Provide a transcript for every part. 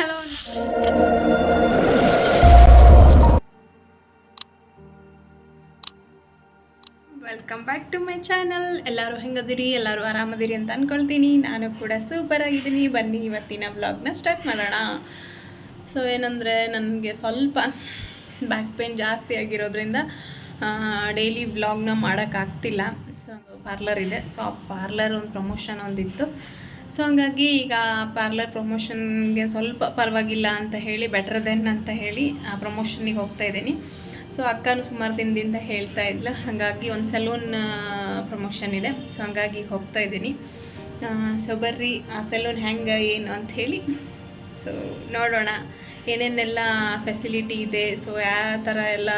Hello welcome back to my channel ಎಲ್ಲರೂ ಹೆಂಗದಿರಿ? ಎಲ್ಲರೂ ಆರಾಮದಿರಿ ಅಂತ ಅನ್ಕೊಳ್ತೀನಿ. ನಾನು ಕೂಡ ಸೂಪರ್ ಆಗಿದ್ದೀನಿ. ಬನ್ನಿ, ಇವತ್ತಿನ ಬ್ಲಾಗ್ನ ಸ್ಟಾರ್ಟ್ ಮಾಡೋಣ. ಸೊ ಏನಂದರೆ ನನಗೆ ಸ್ವಲ್ಪ ಬ್ಯಾಕ್ ಪೇನ್ ಜಾಸ್ತಿ ಆಗಿರೋದ್ರಿಂದ ಡೈಲಿ ಬ್ಲಾಗ್ನ ಮಾಡೋಕ್ಕಾಗ್ತಿಲ್ಲ ಸೊ ಪಾರ್ಲರ್ ಇದೆ. ಸೊ ಆ ಪಾರ್ಲರ್ ಒಂದು ಪ್ರಮೋಷನ್ ಒಂದಿತ್ತು. ಸೊ ಹಂಗಾಗಿ ಈಗ ಪಾರ್ಲರ್ ಪ್ರಮೋಷನ್ಗೆ ಸ್ವಲ್ಪ ಪರವಾಗಿಲ್ಲ ಅಂತ ಹೇಳಿ ಬೆಟರ್ ದೆನ್ ಅಂತ ಹೇಳಿ ಆ ಪ್ರಮೋಷನ್ನಿಗೆ ಹೋಗ್ತಾ ಇದ್ದೀನಿ. ಸೊ ಅಕ್ಕನೂ ಸುಮಾರು ದಿನದಿಂದ ಹೇಳ್ತಾ ಇದ್ಲ. ಹಾಗಾಗಿ ಒಂದು ಸಲೂನ್ ಪ್ರಮೋಷನ್ ಇದೆ. ಸೊ ಹಂಗಾಗಿ ಹೋಗ್ತಾ ಇದ್ದೀನಿ. ಸೊ ಬರ್ರಿ, ಆ ಸಲೂನ್ ಹೆಂಗೆ, ಏನು ಅಂತ ಹೇಳಿ. ಸೊ ನೋಡೋಣ. ಏನೇನೆಲ್ಲ ಫೆಸಿಲಿಟಿ ಇದೆ. ಸೊ ಯಾವ ಥರ ಎಲ್ಲ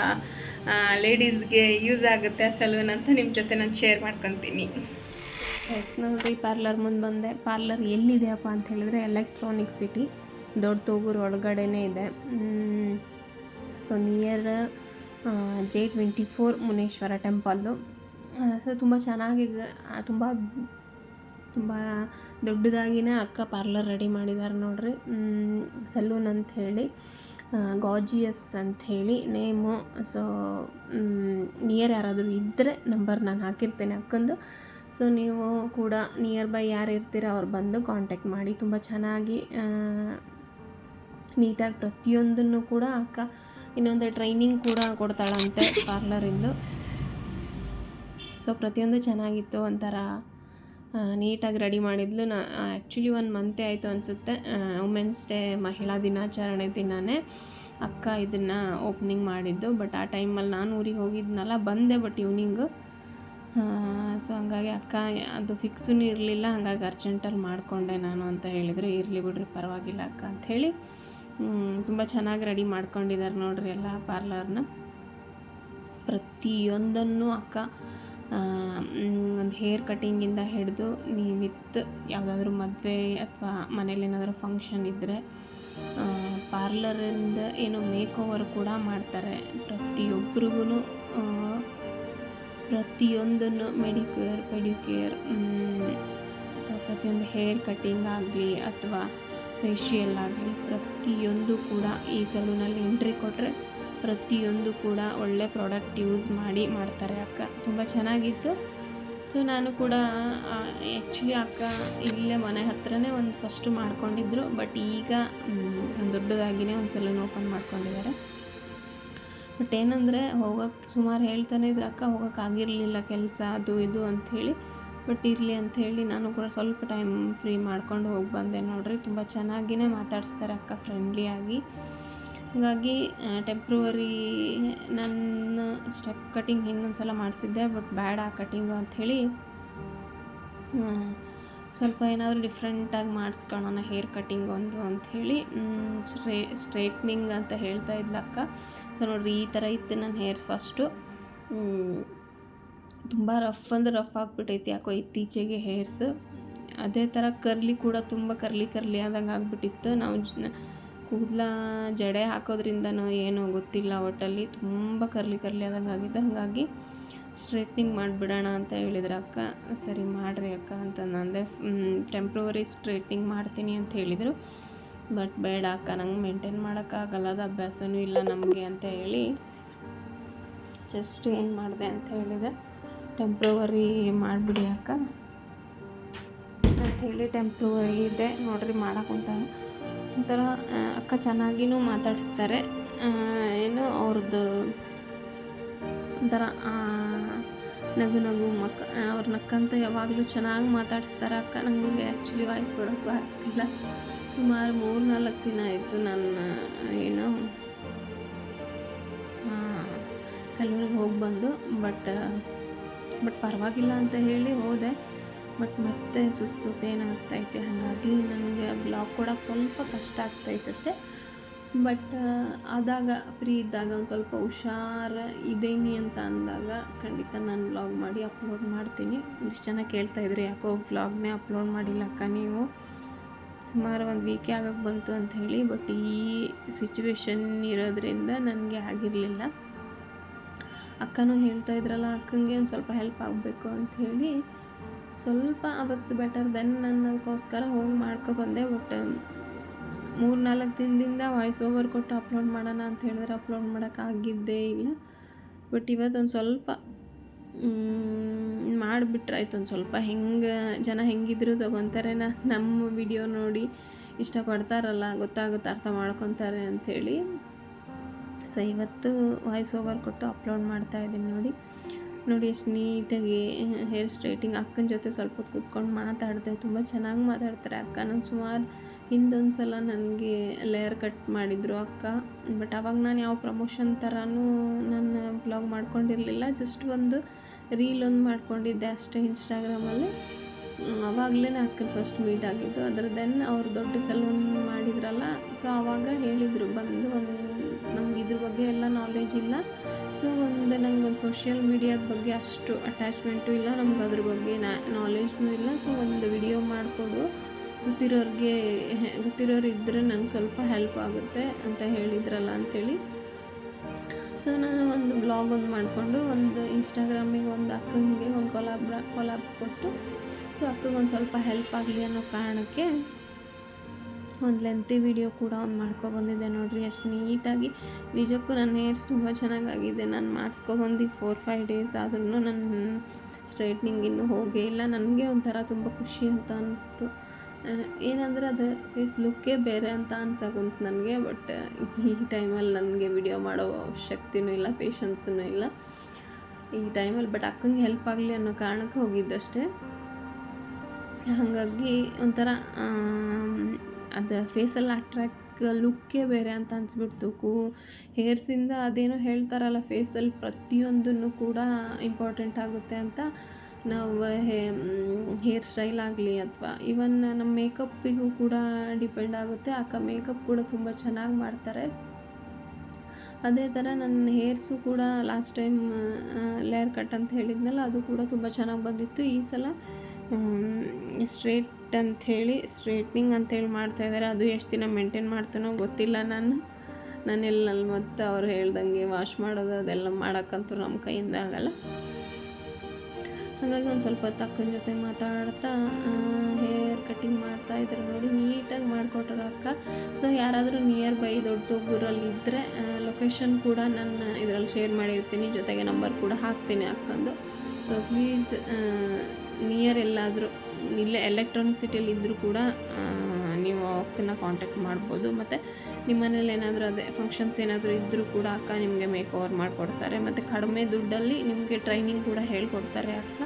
ಲೇಡೀಸ್ಗೆ ಯೂಸ್ ಆಗುತ್ತೆ ಆ ಸಲೂನ್ ಅಂತ ನಿಮ್ಮ ಜೊತೆ ನಾನು ಶೇರ್ ಮಾಡ್ಕೊತೀನಿ. ಎಸ್ ನೋಡ್ರಿ ಪಾರ್ಲರ್ ಮುಂದೆ ಬಂದೆ. ಪಾರ್ಲರ್ ಎಲ್ಲಿದೆಯಪ್ಪ ಅಂತ ಹೇಳಿದ್ರೆ ಎಲೆಕ್ಟ್ರಾನಿಕ್ ಸಿಟಿ. ದೊಡ್ಡ ತೂಗೂರು ಒಳಗಡೆನೇ ಇದೆ. So near J twenty four Muneshwara temple so ತುಂಬ ಚೆನ್ನಾಗಿ ತುಂಬ ತುಂಬ ದೊಡ್ಡದಾಗಿನೇ ಅಕ್ಕ ಪಾರ್ಲರ್ ರೆಡಿ ಮಾಡಿದ್ದಾರೆ ನೋಡ್ರಿ. ಸಲೂನ್ ಅಂತ ಹೇಳಿ ಗಾಜಿಯಸ್ ಅಂತ ಹೇಳಿ ನೇಮು ಸೊ ನಿಯರ್ ಯಾರಾದರೂ ಇದ್ದರೆ ನಂಬರ್ ನಾನು ಹಾಕಿರ್ತೇನೆ ಅಕ್ಕಂದು. ಸೊ ನೀವು ಕೂಡ ನಿಯರ್ ಬೈ ಯಾರು ಇರ್ತೀರ ಅವ್ರು ಬಂದು ಕಾಂಟ್ಯಾಕ್ಟ್ ಮಾಡಿ. ತುಂಬ ಚೆನ್ನಾಗಿ ನೀಟಾಗಿ ಪ್ರತಿಯೊಂದನ್ನು ಕೂಡ ಅಕ್ಕ ಇನ್ನೊಂದು ಟ್ರೈನಿಂಗ್ ಕೂಡ ಕೊಡ್ತಾಳಂತೆ ಪಾರ್ಲರಿಂದು ಸೊ ಪ್ರತಿಯೊಂದು ಚೆನ್ನಾಗಿತ್ತು ಒಂಥರ ನೀಟಾಗಿ ರೆಡಿ ಮಾಡಿದ್ಲು. ನಾ ಆ್ಯಕ್ಚುಲಿ ಒಂದು ಮಂತೆ ಆಯಿತು ಅನಿಸುತ್ತೆ. ವುಮೆನ್ಸ್ ಡೇ ಮಹಿಳಾ ದಿನಾಚರಣೆ ದಿನವೇ ಅಕ್ಕ ಇದನ್ನು ಓಪನಿಂಗ್ ಮಾಡಿದ್ದು. ಬಟ್ ಆ ಟೈಮಲ್ಲಿ ನಾನು ಊರಿಗೆ ಹೋಗಿದ್ನಲ್ಲ, ಬಂದೆ ಬಟ್ ಈವ್ನಿಂಗು ಸೊ ಹಂಗಾಗಿ ಅಕ್ಕ, ಅದು ಫಿಕ್ಸೂ ಇರಲಿಲ್ಲ, ಹಂಗಾಗಿ ಅರ್ಜೆಂಟಲ್ಲಿ ಮಾಡಿಕೊಂಡೆ ನಾನು ಅಂತ ಹೇಳಿದರು. ಇರಲಿ ಬಿಡ್ರಿ, ಪರವಾಗಿಲ್ಲ ಅಕ್ಕ ಅಂಥೇಳಿ ತುಂಬ ಚೆನ್ನಾಗಿ ರೆಡಿ ಮಾಡ್ಕೊಂಡಿದ್ದಾರೆ ನೋಡ್ರಿ ಎಲ್ಲ ಪಾರ್ಲರ್ನ ಪ್ರತಿಯೊಂದನ್ನು ಅಕ್ಕ ಒಂದು ಹೇರ್ ಕಟ್ಟಿಂಗಿಂದ ಹಿಡಿದು ನೀವಿತ್ತು ಯಾವುದಾದ್ರೂ ಮದುವೆ ಅಥವಾ ಮನೇಲಿ ಏನಾದರೂ ಫಂಕ್ಷನ್ ಇದ್ದರೆ ಪಾರ್ಲರಿಂದ ಏನು ಮೇಕ್ ಓವರ್ ಕೂಡ ಮಾಡ್ತಾರೆ. ಪ್ರತಿಯೊಬ್ಬರಿಗೂ ಪ್ರತಿಯೊಂದನ್ನು ಮೆಡಿಕ್ಯೂರ್ ಪೆಡಿಕ್ಯೂರ್ ಸೊ ಪ್ರತಿಯೊಂದು ಹೇರ್ ಕಟ್ಟಿಂಗ್ ಆಗಲಿ ಅಥವಾ ಫೇಶಿಯಲ್ ಆಗಲಿ ಪ್ರತಿಯೊಂದು ಕೂಡ ಈ ಸಲೂನಲ್ಲಿ ಎಂಟ್ರಿ ಕೊಟ್ಟರೆ ಪ್ರತಿಯೊಂದು ಕೂಡ ಒಳ್ಳೆ ಪ್ರಾಡಕ್ಟ್ ಯೂಸ್ ಮಾಡಿ ಮಾಡ್ತಾರೆ ಅಕ್ಕ. ತುಂಬ ಚೆನ್ನಾಗಿತ್ತು. ಸೊ ನಾನು ಕೂಡ ಆ್ಯಕ್ಚುಲಿ ಅಕ್ಕ ಇಲ್ಲೇ ಮನೆ ಹತ್ರನೇ ಒಂದು ಫಸ್ಟು ಮಾಡ್ಕೊಂಡಿದ್ರು ಬಟ್ ಈಗ ಒಂದು ದೊಡ್ಡದಾಗಿನೇ ಒಂದು ಸಲೂನ್ ಓಪನ್ ಮಾಡ್ಕೊಂಡಿದ್ದಾರೆ. ಬಟ್ ಏನಂದರೆ ಹೋಗೋಕ್ಕೆ ಸುಮಾರು ಹೇಳ್ತಾನೆ ಇದ್ರು, ಅಕ್ಕ ಹೋಗೋಕ್ಕಾಗಿರಲಿಲ್ಲ ಕೆಲಸ, ಅದು ಇದು ಅಂಥೇಳಿ ಬಟ್ ಇರಲಿ ಅಂಥೇಳಿ ನಾನು ಕೂಡ ಸ್ವಲ್ಪ ಟೈಮ್ ಫ್ರೀ ಮಾಡ್ಕೊಂಡು ಹೋಗಿ ಬಂದೆ ನೋಡ್ರಿ. ತುಂಬ ಚೆನ್ನಾಗಿಯೇ ಮಾತಾಡಿಸ್ತಾರೆ ಅಕ್ಕ ಫ್ರೆಂಡ್ಲಿಯಾಗಿ ಹಾಗಾಗಿ ಟೆಂಪ್ರವರಿ ನನ್ನ ಸ್ಟೆಪ್ ಕಟಿಂಗ್ ಇನ್ನೊಂದು ಸಲ ಮಾಡಿಸಿದ್ದೆ, ಬಟ್ ಬ್ಯಾಡ ಆ ಕಟಿಂಗು ಅಂಥೇಳಿ ಸ್ವಲ್ಪ ಏನಾದರೂ ಡಿಫ್ರೆಂಟಾಗಿ ಮಾಡಿಸ್ಕೊಳ್ಳೋಣ ಹೇರ್ ಕಟಿಂಗ್ ಒಂದು ಅಂಥೇಳಿ ಸ್ಟ್ರೇ ಸ್ಟ್ರೈಟ್ನಿಂಗ್ ಅಂತ ಹೇಳ್ತಾ ಇದ್ಲಕ್ಕ ಸೊ ನೋಡಿರಿ, ಈ ಥರ ಇತ್ತು ನನ್ನ ಹೇರ್ ಫಸ್ಟು ತುಂಬ ರಫ್ ಅಂದ್ರೆ ರಫ್ ಆಗಿಬಿಟ್ಟೈತಿ ಯಾಕೋ ಇತ್ತೀಚೆಗೆ ಹೇರ್ಸ್ ಅದೇ ಥರ ಕರ್ಲಿ ಕೂಡ ತುಂಬ ಕರ್ಲಿ ಕರ್ಲಿ ಆದಂಗೆ ಆಗಿಬಿಟ್ಟಿತ್ತು. ನಾವು ಕೂದಲ ಜಡೆ ಹಾಕೋದ್ರಿಂದನೋ ಏನೋ ಗೊತ್ತಿಲ್ಲ ಒಟ್ಟಲ್ಲಿ, ತುಂಬ ಕರ್ಲಿ ಕರ್ಲಿ ಆದಂಗೆ ಆಗಿದ್ದು ಹಾಗಾಗಿ ಸ್ಟ್ರೈಟ್ನಿಂಗ್ ಮಾಡಿಬಿಡೋಣ ಅಂತ ಹೇಳಿದ್ರು, ಅಕ್ಕ, ಸರಿ ಮಾಡಿರಿ ಅಕ್ಕ, ಅಂತ ನಂದೆ ಟೆಂಪ್ರವರಿ ಸ್ಟ್ರೈಟ್ನಿಂಗ್ ಮಾಡ್ತೀನಿ ಅಂತ ಹೇಳಿದರು. ಬಟ್ ಬೇಡ ಅಕ್ಕ, ನಂಗೆ ಮೇಂಟೈನ್ ಮಾಡೋಕ್ಕಾಗಲ್ಲ, ಅದು ಅಭ್ಯಾಸನೂ ಇಲ್ಲ ನಮಗೆ, ಅಂತ ಹೇಳಿ ಜಸ್ಟ್ ಏನು ಮಾಡಿದೆ ಅಂತ ಹೇಳಿದೆ. ಟೆಂಪ್ರವರಿ ಮಾಡಿಬಿಡಿ ಅಕ್ಕ ಅಂಥೇಳಿ ಟೆಂಪ್ರವರಿ ಇದೆ. ನೋಡ್ರಿ ಮಾಡೋಕ್ಕಂತ ಒಂಥರ ಅಕ್ಕ ಚೆನ್ನಾಗಿನೂ ಮಾತಾಡಿಸ್ತಾರೆ. ಏನು ಅವ್ರದ್ದು ಒಂಥರ ನಗು ನಗು ಮಕ್ಕ ಅವ್ರ ನಕ್ಕಂತ ಯಾವಾಗಲೂ ಚೆನ್ನಾಗಿ ಮಾತಾಡಿಸ್ತಾರೆ ಅಕ್ಕ. ನನಗೆ ಆ್ಯಕ್ಚುಲಿ ವಾಯ್ಸ್ ಕೊಡೋಕ್ಕೂ ಆಗ್ತಿಲ್ಲ. ಸುಮಾರು ಮೂರು ನಾಲ್ಕು ದಿನ ಆಯಿತು ನನ್ನ ಏನು ಸಲೂನಿಗೆ ಹೋಗಿ ಬಂದು. ಬಟ್ ಬಟ್ ಪರವಾಗಿಲ್ಲ ಅಂತ ಹೇಳಿ ಹೋದೆ. ಬಟ್ ಮತ್ತೆ ಸುಸ್ತು, ಪೇನ್ ಆಗ್ತೈತೆ. ಹಾಗಾಗಿ ನನಗೆ ಬ್ಲಾಗ್ ಕೊಡೋಕೆ ಸ್ವಲ್ಪ ಕಷ್ಟ ಆಗ್ತೈತೆ ಅಷ್ಟೇ ಬಟ್ ಆದಾಗ ಫ್ರೀ ಇದ್ದಾಗ ಒಂದು ಸ್ವಲ್ಪ ಹುಷಾರು ಇದ್ದೀನಿ ಅಂತ ಅಂದಾಗ ಖಂಡಿತ ನಾನು ವ್ಲಾಗ್ ಮಾಡಿ ಅಪ್ಲೋಡ್ ಮಾಡ್ತೀನಿ. ಇಷ್ಟು ಜನ ಕೇಳ್ತಾಯಿದ್ರು ಯಾಕೋ ವ್ಲಾಗ್ನೇ ಅಪ್ಲೋಡ್ ಮಾಡಿಲ್ಲ ಅಕ್ಕ ನೀವು. ಸುಮಾರು ಒಂದು ವೀಕೆ ಆಗೋಕ್ಕೆ ಬಂತು ಅಂತ ಹೇಳಿ ಬಟ್ ಈ ಸಿಚುವೇಶನ್ ಇರೋದ್ರಿಂದ ನನಗೆ ಆಗಿರಲಿಲ್ಲ. ಅಕ್ಕನೂ ಹೇಳ್ತಾ ಇದ್ರಲ್ಲ, ಅಕ್ಕಂಗೆ ಒಂದು ಸ್ವಲ್ಪ ಹೆಲ್ಪ್ ಆಗಬೇಕು ಅಂತ ಹೇಳಿ. ಸ್ವಲ್ಪ ಅವತ್ತು ಬೆಟರ್ ದೆನ್ ನನ್ನಕ್ಕೋಸ್ಕರ ಹೋಗಿ ಮಾಡ್ಕೊಬಂದೆ ಬಟ್ ಮೂರು ನಾಲ್ಕು ದಿನದಿಂದ ವಾಯ್ಸ್ ಓವರ್ ಕೊಟ್ಟು ಅಪ್ಲೋಡ್ ಮಾಡೋಣ ಅಂತ ಹೇಳಿದ್ರೆ ಅಪ್ಲೋಡ್ ಮಾಡೋಕ್ಕಾಗಿದ್ದೇ ಇಲ್ಲ. ಬಟ್ ಇವತ್ತೊಂದು ಸ್ವಲ್ಪ ಮಾಡಿಬಿಟ್ರೆ ಆಯ್ತು. ಒಂದು ಸ್ವಲ್ಪ ಹೆಂಗೆ, ಜನ ಹೆಂಗಿದ್ರು ತಗೊತಾರೆ ನಮ್ಮ ವಿಡಿಯೋ ನೋಡಿ ಇಷ್ಟಪಡ್ತಾರಲ್ಲ, ಗೊತ್ತಾಗುತ್ತೆ, ಅರ್ಥ ಮಾಡ್ಕೊತಾರೆ ಅಂಥೇಳಿ ಸೊ ಇವತ್ತು ವಾಯ್ಸ್ ಓವರ್ ಕೊಟ್ಟು ಅಪ್ಲೋಡ್ ಮಾಡ್ತಾ ಇದ್ದೀನಿ ನೋಡಿ. ನೋಡಿ ಎಷ್ಟು ನೀಟಾಗಿ ಹೇರ್ ಸ್ಟ್ರೈಟಿಂಗ್ ಅಕ್ಕನ ಜೊತೆ ಸ್ವಲ್ಪ ಕೂತ್ಕೊಂಡು ಮಾತಾಡಿದೆ, ತುಂಬ ಚೆನ್ನಾಗಿ ಮಾತಾಡ್ತಾರೆ ಅಕ್ಕ. ನಾನು ಸುಮಾರು ಹಿಂದೊಂದು ಸಲ ನನಗೆ ಲೇಯರ್ ಕಟ್ ಮಾಡಿದರು ಅಕ್ಕ. ಬಟ್ ಅವಾಗ ನಾನು ಯಾವ ಪ್ರಮೋಷನ್ ಥರನೂ ನಾನು ಬ್ಲಾಗ್ ಮಾಡ್ಕೊಂಡಿರಲಿಲ್ಲ. ಜಸ್ಟ್ ಒಂದು ರೀಲ್ ಒಂದು ಮಾಡ್ಕೊಂಡಿದ್ದೆ ಅಷ್ಟೇ ಇನ್ಸ್ಟಾಗ್ರಾಮಲ್ಲಿ ಆವಾಗಲೇ ಅಕ್ಕನ ಫಸ್ಟ್ ಮೀಟ್ ಆಗಿದ್ದು. ಅದ್ರ ದೆನ್ ಅವ್ರು ದೊಡ್ಡ ಸಲೂನ್ ಮಾಡಿದ್ರಲ್ಲ. ಸೊ ಆವಾಗ ಹೇಳಿದರು, ಬಂದು ಒಂದು ನಮ್ಗೆ ಇದ್ರ ಬಗ್ಗೆ ಎಲ್ಲ ನಾಲೆಜ್ ಇಲ್ಲ. ಸೊ ಒಂದು ನಂಗೆ ಒಂದು ಸೋಷಿಯಲ್ ಮೀಡಿಯಾದ ಬಗ್ಗೆ ಅಷ್ಟು ಅಟ್ಯಾಚ್ಮೆಂಟು ಇಲ್ಲ. ನಮ್ಗೆ ಅದ್ರ ಬಗ್ಗೆ ನಾಲೆಜ್ನೂ ಇಲ್ಲ. ಸೊ ಒಂದು ವಿಡಿಯೋ ಮಾಡಿಕೊಡು ಗೊತ್ತಿರೋರಿಗೆ ಗೊತ್ತಿರೋರು ಇದ್ದರೆ ನಂಗೆ ಸ್ವಲ್ಪ ಹೆಲ್ಪ್ ಆಗುತ್ತೆ ಅಂತ ಹೇಳಿದ್ರಲ್ಲ ಅಂಥೇಳಿ ಸೊ ನಾನು ಒಂದು ಬ್ಲಾಗ್ ಒಂದು ಮಾಡಿಕೊಂಡು ಒಂದು ಇನ್ಸ್ಟಾಗ್ರಾಮಿಗೆ ಒಂದು ಅಕ್ಕನಿಗೆ ಒಂದು ಕೊಲಾಬ್ರ ಕೊಲಾಬ್ ಕೊಟ್ಟು, ಸೊ, ಅಕ್ಕಗೆ ಒಂದು ಸ್ವಲ್ಪ ಹೆಲ್ಪ್ ಆಗಲಿ ಅನ್ನೋ ಕಾರಣಕ್ಕೆ ಒಂದು ಲೆಂತಿ ವಿಡಿಯೋ ಕೂಡ ಒಂದು ಮಾಡ್ಕೊಬಂದಿದ್ದೆ ನೋಡಿರಿ. ಅಷ್ಟು ನೀಟಾಗಿ ನಿಜಕ್ಕೂ ನನ್ನ ಹೇರ್ಸ್ ತುಂಬ ಚೆನ್ನಾಗಾಗಿದೆ. ನಾನು ಮಾಡಿಸ್ಕೊಬಂದು ಫೋರ್ ಫೈವ್ ಡೇಸ್ ಆದ್ರೂ ನನ್ನ ಸ್ಟ್ರೈಟ್ನಿಂಗ್ ಇನ್ನೂ ಹೋಗೇ ಇಲ್ಲ. ನನಗೆ ಒಂಥರ ತುಂಬ ಖುಷಿ ಅಂತ ಅನ್ನಿಸ್ತು ಏನಂದರೆ ಅದು ಫೇಸ್ ಲುಕ್ಕೇ ಬೇರೆ ಅಂತ ಅನ್ಸಕುಂತು ನನಗೆ ಬಟ್ ಈ ಟೈಮಲ್ಲಿ ನನಗೆ ವಿಡಿಯೋ ಮಾಡೋ ಶಕ್ತಿನೂ ಇಲ್ಲ ಪೇಷನ್ಸೂ ಇಲ್ಲ. ಈ ಟೈಮಲ್ಲಿ ಬಟ್ ಅಕ್ಕಂಗೆ ಹೆಲ್ಪ್ ಆಗಲಿ ಅನ್ನೋ ಕಾರಣಕ್ಕೆ ಹೋಗಿದ್ದಷ್ಟೇ. ಹಾಗಾಗಿ ಒಂಥರ ಅದು ಫೇಸಲ್ಲಿ ಅಟ್ರ್ಯಾಕ್ಟ್ ಲುಕ್ಕೇ ಬೇರೆ ಅಂತ ಅನಿಸ್ಬಿಡ್ತು. ಕೂ ಹೇರ್ಸಿಂದ ಅದೇನೋ ಹೇಳ್ತಾರಲ್ಲ ಫೇಸಲ್ಲಿ ಪ್ರತಿಯೊಂದನ್ನು ಕೂಡ ಇಂಪಾರ್ಟೆಂಟ್ ಆಗುತ್ತೆ ಅಂತ ನಾವು ಹೇರ್ ಸ್ಟೈಲ್ ಆಗಲಿ ಅಥವಾ ಇವನ್ ನಮ್ಮ ಮೇಕಪ್ಪಿಗೂ ಕೂಡ ಡಿಪೆಂಡ್ ಆಗುತ್ತೆ. ಅಕ್ಕ ಮೇಕಪ್ ಕೂಡ ತುಂಬ ಚೆನ್ನಾಗಿ ಮಾಡ್ತಾರೆ. ಅದೇ ಥರ ನನ್ನ ಹೇರ್ಸು ಕೂಡ ಲಾಸ್ಟ್ ಟೈಮ್ ಲೇಯರ್ ಕಟ್ ಅಂತ ಹೇಳಿದ್ನಲ್ಲ, ಅದು ಕೂಡ ತುಂಬ ಚೆನ್ನಾಗಿ ಬಂದಿತ್ತು. ಈ ಸಲ ಸ್ಟ್ರೇಟ್ ಅಂಥೇಳಿ ಸ್ಟ್ರೇಟ್ನಿಂಗ್ ಮಾಡ್ತಾ ಮಾಡ್ತಾಯಿದ್ದಾರೆ ಅದು ಎಷ್ಟು ದಿನ ಮೇಂಟೈನ್ ಮಾಡ್ತಾನೋ ಗೊತ್ತಿಲ್ಲ ನಾನು. ನಾನೆಲ್ಲ ಮತ್ತು ಅವ್ರು ಹೇಳ್ದಂಗೆ ವಾಶ್ ಮಾಡೋದು, ಅದೆಲ್ಲ ಮಾಡೋಕ್ಕಂತೂ ನಮ್ಮ ಕೈಯಿಂದ ಆಗಲ್ಲ. ಹಾಗಾಗಿ ಒಂದು ಸ್ವಲ್ಪ ಹೊತ್ತು ಅಕ್ಕನ ಜೊತೆ ಮಾತಾಡ್ತಾ ಹೇರ್ ಕಟ್ಟಿಂಗ್ ಮಾಡ್ತಾ ಇದ್ರು ನೋಡಿ, ನೀಟಾಗಿ ಮಾಡಿಕೊಟ್ರು ಅಕ್ಕ. ಸೊ ಯಾರಾದರೂ ನಿಯರ್ ಬೈ ದೊಡ್ಡ ಊರಲ್ಲಿ ಇದ್ದರೆ ಲೊಕೇಶನ್ ಕೂಡ ನಾನು ಇದರಲ್ಲಿ ಶೇರ್ ಮಾಡಿರ್ತೀನಿ, ಜೊತೆಗೆ ನಂಬರ್ ಕೂಡ ಹಾಕ್ತೀನಿ ಅಕ್ಕಂದು. ಸೊ ಪ್ಲೀಸ್ ನಿಯರ್ ಎಲ್ಲಾದರೂ, ಇಲ್ಲೇ ಎಲೆಕ್ಟ್ರಾನಿಕ್ ಸಿಟಿಯಲ್ಲಿ ಇದ್ದರೂ ಕೂಡ ನೀವು ಅಕ್ಕನ ಕಾಂಟ್ಯಾಕ್ಟ್ ಮಾಡ್ಬೋದು. ಮತ್ತು ನಿಮ್ಮನೇಲಿ ಏನಾದರೂ ಅದೇ ಫಂಕ್ಷನ್ಸ್ ಏನಾದರೂ ಇದ್ದರೂ ಕೂಡ ಅಕ್ಕ ನಿಮಗೆ ಮೇಕ್ ಓವರ್ ಮಾಡಿಕೊಡ್ತಾರೆ. ಮತ್ತು ಕಡಿಮೆ ದುಡ್ಡಲ್ಲಿ ನಿಮಗೆ ಟ್ರೈನಿಂಗ್ ಕೂಡ ಹೇಳ್ಕೊಡ್ತಾರೆ ಅಕ್ಕ.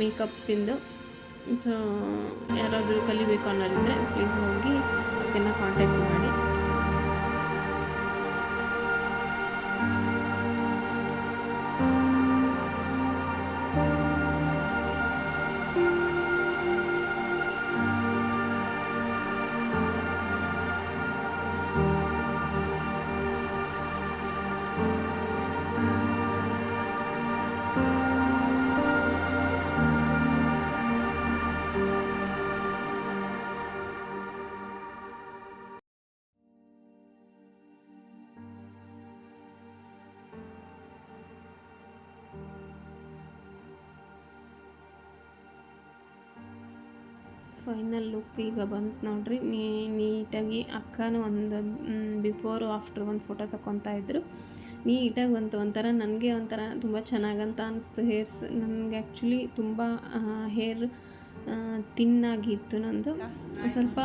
ಮೇಕಪ್ಪಿಂದು ಸೊ ಯಾರಾದರೂ ಕಲಿಬೇಕು ಅನ್ನೋದಿದ್ರೆ ಪ್ಲೀಸ್ ಹೋಗಿ ಅಕ್ಕನ ಕಾಂಟ್ಯಾಕ್ಟ್ ಮಾಡಿ. ಫೈನಲ್ ಲುಕ್ ಈಗ ಬಂತು ನೋಡ್ರಿ. ನೀ ನೀಟಾಗಿ ಅಕ್ಕನೂ ಒಂದು ಬಿಫೋರು ಆಫ್ಟರ್ ಒಂದು ಫೋಟೋ ತಗೊತಾ ಇದ್ರು. ನೀಟಾಗಿ ಬಂತು. ಒಂಥರ ನನಗೆ ಒಂಥರ ತುಂಬ ಚೆನ್ನಾಗಂತ ಅನಿಸ್ತು ಹೇರ್ಸ್ ನನಗೆ ಆ್ಯಕ್ಚುಲಿ ತುಂಬ ಹೇರ್ ತಿನ್ನಾಗಿತ್ತು ನಂದು. ಸ್ವಲ್ಪ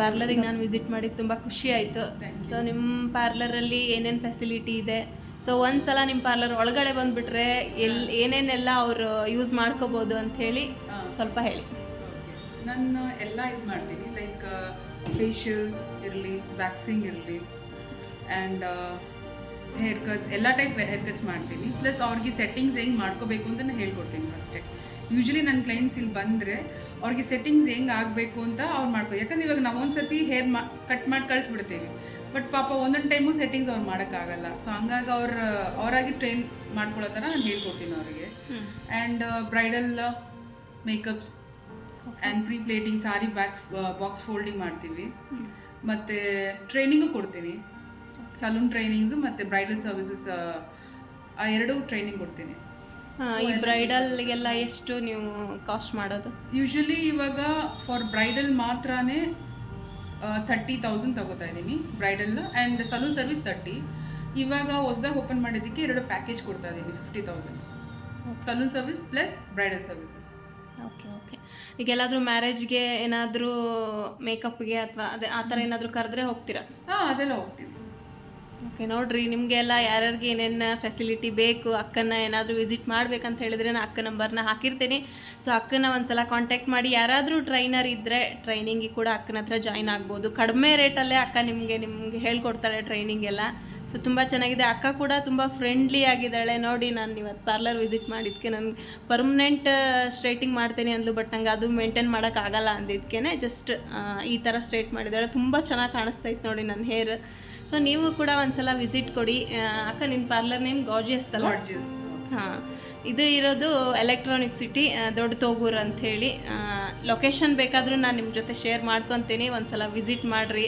ಪಾರ್ಲರಿಗೆ ನಾನು ವಿಸಿಟ್ ಮಾಡಿದ್ದು ತುಂಬ ಖುಷಿ ಆಯಿತು. ಸೊ ನಿಮ್ಮ ಪಾರ್ಲರಲ್ಲಿ ಏನೇನು ಫೆಸಿಲಿಟಿ ಇದೆ? ಸೊ ಒಂದು ಸಲ ನಿಮ್ಮ ಪಾರ್ಲರ್ ಒಳಗಡೆ ಬಂದುಬಿಟ್ರೆ ಎಲ್ಲಿ ಏನೇನೆಲ್ಲ ಅವರು ಯೂಸ್ ಮಾಡ್ಕೋಬೋದು ಅಂತ ಹೇಳಿ ಸ್ವಲ್ಪ ಹೇಳಿ. ನಾನು ಎಲ್ಲ ಇದು ಮಾಡ್ತೀನಿ ಲೈಕ್ ಫೇಶಿಯಲ್ಸ್ ಇರಲಿ ವ್ಯಾಕ್ಸಿಂಗ್ ಇರಲಿ ಆ್ಯಂಡ್ ಹೇರ್ ಕಟ್ಸ್ ಎಲ್ಲ ಟೈಪ್ ಹೇರ್ ಕಟ್ಸ್ ಮಾಡ್ತೀನಿ. ಪ್ಲಸ್ ಅವ್ರಿಗೆ ಸೆಟ್ಟಿಂಗ್ಸ್ ಹೆಂಗೆ ಮಾಡ್ಕೋಬೇಕು ಅಂತ ನಾನು ಹೇಳ್ಕೊಡ್ತೀನಿ ಅಷ್ಟೇ. ಯೂಶ್ವಲಿ ನನ್ನ ಕ್ಲೈಂಟ್ಸ್ ಇಲ್ಲಿ ಬಂದರೆ ಅವ್ರಿಗೆ ಸೆಟ್ಟಿಂಗ್ಸ್ ಹೆಂಗೆ ಆಗಬೇಕು ಅಂತ ಅವ್ರು ಮಾಡ್ಕೋ ಯಾಕಂದ್ರೆ ಇವಾಗ ನಾವು ಒಂದು ಸತಿ ಹೇರ್ ಮಾ ಕಟ್ ಮಾಡಿ ಕಳಿಸ್ಬಿಡ್ತೀವಿ. ಬಟ್ ಪಾಪ ಒಂದೊಂದು ಟೈಮು ಸೆಟ್ಟಿಂಗ್ಸ್ ಅವ್ರು ಮಾಡೋಕ್ಕಾಗಲ್ಲ ಸೊ ಹಂಗಾಗಿ ಅವ್ರ ಅವರಾಗಿ ಟ್ರೈನ್ ಮಾಡ್ಕೊಳ್ಳೋ ಥರ ನಾನು ಹೇಳ್ಕೊಡ್ತೀನಿ ಅವರಿಗೆ. And bridal makeups and pre pleating sari backs box folding ಮಾಡ್ತೀವಿ. ಮತ್ತು ಟ್ರೈನಿಂಗು ಕೊಡ್ತೀನಿ. ಸಲೂನ್ ಟ್ರೈನಿಂಗ್ಸು ಮತ್ತು ಬ್ರೈಡಲ್ ಸರ್ವಿಸಸ್ ಆ ಎರಡು ಟ್ರೈನಿಂಗ್ ಕೊಡ್ತೀನಿ. ಈ ಬ್ರೈಡಲ್ಗೆಲ್ಲ ಎಷ್ಟು ನೀವು ಕಾಸ್ಟ್ ಮಾಡೋದು? ಯೂಶ್ವಲಿ ಇವಾಗ ಫಾರ್ ಬ್ರೈಡಲ್ ಮಾತ್ರನೇ ಥರ್ಟಿ ತೌಸಂಡ್ ತಗೋತಾ ಇದ್ದೀನಿ bridal and salon service thirty ಇವಾಗ ಹೊಸದಾಗಿ ಓಪನ್ ಮಾಡಿದ್ದಕ್ಕೆ ಎರಡು ಪ್ಯಾಕೇಜ್ ಕೊಡ್ತಾ ಇದ್ದೀನಿ fifty thousand salon service plus bridal services okay okay ಈಗ ಎಲ್ಲಾದರೂ ಮ್ಯಾರೇಜ್ಗೆ ಏನಾದರೂ ಮೇಕಪ್ಗೆ ಅಥವಾ ಅದೇ ಆ ಥರ ಏನಾದರೂ ಕರೆದ್ರೆ ಹೋಗ್ತೀರಾ? ಹಾಂ ಅದೆಲ್ಲ ಹೋಗ್ತೀವಿ. ಓಕೆ ನೋಡ್ರಿ ನಿಮಗೆಲ್ಲ ಯಾರ್ಯಾರಿಗೆ ಏನೇನು ಫೆಸಿಲಿಟಿ ಬೇಕು ಅಕ್ಕನ ಏನಾದರೂ ವಿಸಿಟ್ ಮಾಡ್ಬೇಕಂತ ಹೇಳಿದ್ರೆ ನಾನು ಅಕ್ಕ ನಂಬರ್ನ ಹಾಕಿರ್ತೀನಿ. ಸೊ ಅಕ್ಕನ ಒಂದ್ಸಲ ಕಾಂಟ್ಯಾಕ್ಟ್ ಮಾಡಿ ಯಾರಾದರೂ ಟ್ರೈನರ್ ಇದ್ದರೆ ಟ್ರೈನಿಂಗಿಗೆ ಕೂಡ ಅಕ್ಕನ ಹತ್ರ ಜಾಯ್ನ್ ಆಗ್ಬೋದು. ಕಡಿಮೆ ರೇಟಲ್ಲೇ ಅಕ್ಕ ನಿಮಗೆ ನಿಮಗೆ ಹೇಳ್ಕೊಡ್ತಾಳೆ ಟ್ರೈನಿಂಗ್ ಎಲ್ಲ. ಸೊ ತುಂಬ ಚೆನ್ನಾಗಿದೆ. ಅಕ್ಕ ಕೂಡ ತುಂಬ ಫ್ರೆಂಡ್ಲಿ ಆಗಿದ್ದಾಳೆ. ನೋಡಿ ನಾನು ಇವತ್ತು ಪಾರ್ಲರ್ ವಿಸಿಟ್ ಮಾಡಿದ್ದಕ್ಕೆ ನನಗೆ ಪರ್ಮನೆಂಟ್ ಸ್ಟ್ರೈಟಿಂಗ್ ಮಾಡ್ತೀನಿ ಅಂದ್ಲು ಬಟ್ ನಂಗೆ ಅದು ಮೇಂಟೈನ್ ಮಾಡೋಕ್ಕಾಗಲ್ಲ ಅಂದಿದ್ದಕ್ಕೆ ಜಸ್ಟ್ ಈ ಥರ ಸ್ಟ್ರೈಟ್ ಮಾಡಿದ್ದಾಳೆ. ತುಂಬ ಚೆನ್ನಾಗಿ ಕಾಣಿಸ್ತಾ ಇತ್ತು ನೋಡಿ ನನ್ನ ಹೇರ್ ಸೊ ನೀವು ಕೂಡ ಒಂದ್ಸಲ ವಿಸಿಟ್ ಕೊಡಿ. ಅಕ್ಕ ನಿನ್ನ ಪಾರ್ಲರ್ ನೇಮ್ ಗಾರ್ಜಿಯಸ್ ಅಲ್ಲ? ಹಾಂ. ಇದು ಇರೋದು ಎಲೆಕ್ಟ್ರಾನಿಕ್ ಸಿಟಿ ದೊಡ್ಡ ತೋಗೂರು ಅಂಥೇಳಿ ಲೊಕೇಶನ್ ಬೇಕಾದರೂ ನಾನು ನಿಮ್ಮ ಜೊತೆ ಶೇರ್ ಮಾಡ್ಕೊತೀನಿ. ಒಂದ್ಸಲ ವಿಸಿಟ್ ಮಾಡಿರಿ.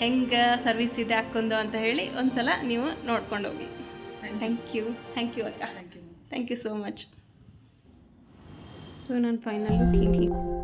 ಹೆಂಗೆ ಸರ್ವಿಸ್ ಇದೆ ಹಾಕ್ಕೊಂಡು ಅಂತ ಹೇಳಿ ಒಂದ್ಸಲ ನೀವು ನೋಡ್ಕೊಂಡು ಹೋಗಿ. ಥ್ಯಾಂಕ್ ಯು ಥ್ಯಾಂಕ್ ಯು ಅಕ್ಕ. Thank you thank you so much so ನಾನು ಫೈನಲ್